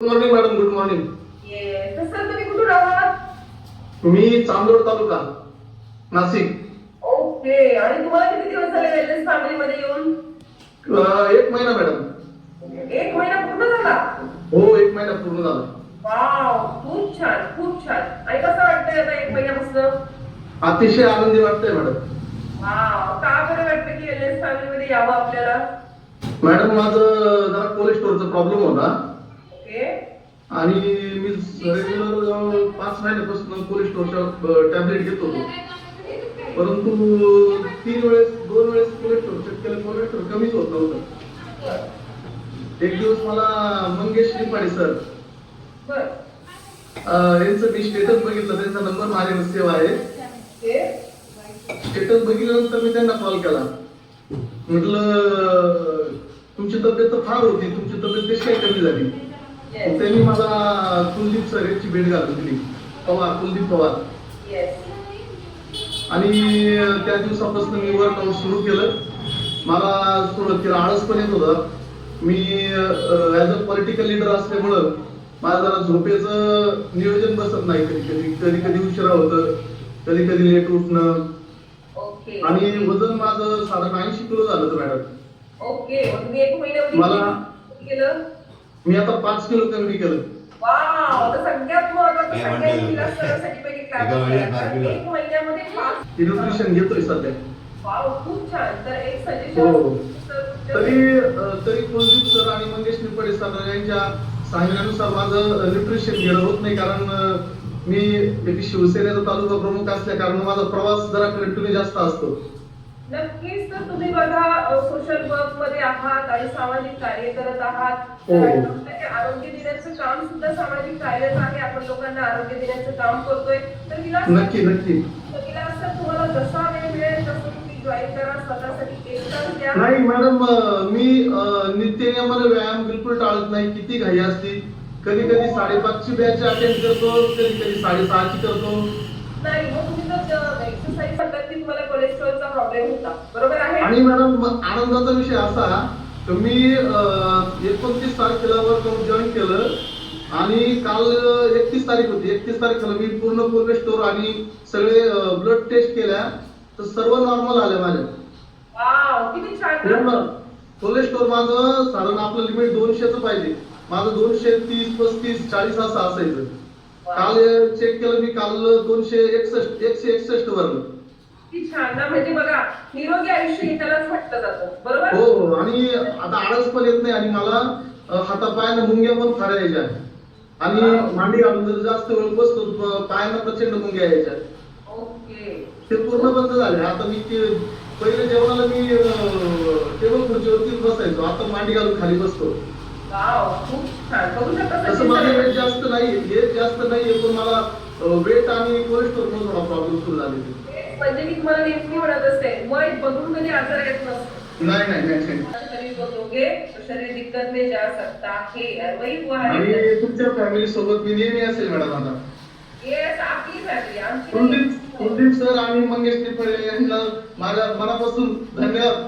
Good morning madam good morning sir तुम्ही कुठून आहात? मी चांदोड तालुका नाशिक. ओके आणि तुम्हाला किती दिवस झाले वेलनेस फॅमिली मध्ये येऊन एक महिना मॅडम एक महिना पूर्ण झाला? हो एक महिना पूर्ण झाला. वाव खूप छान खूप छान. आणि कसं वाटतंय आता एक महिन्यापासून? अतिशय आनंदी वाटतंय मॅडम वाव का बरं वाटतं की वेलनेस फॅमिली मध्ये यावं आपल्याला? मॅडम माझं जरा कोलेस्ट्रॉलचा प्रॉब्लेम होता. आणि मी रेग्युलर पाच महिन्यापासून कोलेस्ट्रॉलच्या टॅबलेट घेत होतो. परंतु तीन वेळेस दोन वेळेस कोलेस्ट्रॉल चेक केलं कोलेस्ट्रॉल कमीच होत नव्हतं. एक दिवस मला मंगेश निपाडे सर यांचं मी स्टेटस बघितलं त्यांचा नंबर माझ्या सेवा आहे. स्टेटस बघितल्यानंतर मी त्यांना कॉल केला. म्हटलं तुमची तब्येत तर फार होती तुमची तब्येत कशी काय कमी झाली. त्यांनी मला कुलदीप सर यांची भेट घालून दिली. पवार कुलदीप पवार. येस आणि त्या दिवसापासून मी वर्कआउट सुरू केलं. मला सुरुवातीला आळस पण येत होता. मी ऍज अ पॉलिटिकल लिडर असल्यामुळं मला जरा झोपेचं नियोजन बसत नाही कधी कधी. कधी कधी उशिरा होतं. कधी कधी लेट उठणं. आणि वजन माझं साधारण ऐंशी किलो झालं होतं मॅडम मला- मी आता पाच किलो कमी केलं. वाव तर सगळ्यात महत्वाचं एका महिन्यामध्ये पाच घेतोय सध्या. वाव खूप छान. तर एक हो. सजेशन तरी अं, तरी कुलदीप सर आणि मंगेश निपडे सर यांच्या सांगण्यानुसार माझं न्यूट्रिशन घेणं होत नाही. कारण अं, मी एक शिवसेनेचा तालुका प्रमुख असल्या कारण माझा प्रवास जरा कंटिन्यू जास्त असतो. नक्कीच तर तुम्ही बघा सोशल वर्कमध्ये आहात आणि सामाजिक कार्य करत आहात. हो. आपल्याला आरोग्य देण्याचं काम सुद्धा सामाजिक कार्यच आहे. आपण लोकांना आरोग्य देण्याचं काम करतोय. तर विलास नक्की नक्की. विलास सर तुम्हाला जसा वेळ मिळेल तसं तुम्ही जॉईन करा. स्वतःसाठी एक तास द्या. नाही मॅडम मी अं, नित्यनियमाने व्यायाम बिलकुल टाळत नाही. किती घाई असली कधी कधी साडेपाचची बॅच अटेंड करतो कधी कधी साडेसहाची करतो. नाही मग तुम्ही जर एक्सरसाइज करतात की तुम्हाला कोलेस्ट्रॉलचा प्रॉब्लेम होता. बरोबर आहे? आणि मॅडम मग आनंदाचा विषय असा की मी एकोणतीस तारखेला वर्कआउट जॉईन केलं आणि काल एकतीस तारीख होती. एकतीस तारखेला मी पूर्ण पूर्ण स्टोर आणि सगळे ब्लड टेस्ट केल्या. तर सर्व नॉर्मल आल्या माझ्या? कोलेस्ट्रॉल माझं साधारण आपलं लिमिट दोनशेच पाहिजे. माझं दोनशे तीस पस्तीस चाळीस असं असायचं. काल चेक केलं मी काल दोनशे एकसष्ट एकशे एकसष्ट वरलं किती छान. ना म्हणजे बघा निरोगी आयुष्य हे त्यालाच म्हटलं जातं. बरोबर? हो हो. आणि आता आळस पण येत नाही आणि मला हातापायानं मुंग्या पण फार यायच्या. आणि मांडी घालून जर जास्त वेळ बसतो प- पायानं प्रचंड मुंग्या यायच्या. ओके. ते पूर्ण बंद झाले. आता मी ते पहिले जेवणाला मी टेबल खुर्चीवरती बसायचो. आता मांडी घालून खाली बसतो. तसं माझे. वेट जास्त नाही वेट जास्त नाहीये पण मला वेट आणि कोलेस्ट्रॉलमध्ये थोडा प्रॉब्लेम सुरू झाले म्हणजे मी तुम्हाला नेहमी म्हणत असते वय बघून कधी आजार येत नसतो नाही नाही नाही नाही. शरीर बघोगे तो शरीर दिक्कत में जा सकता है और वही हुआ है आणि तुमच्या फॅमिली सोबत मी नेहमी असेल मॅडम आता येस आपली फॅमिली आमची कुलदीप नाही. कुलदीप सर आणि मंगेश निपळे यांना माझ्या मनापासून धन्यवाद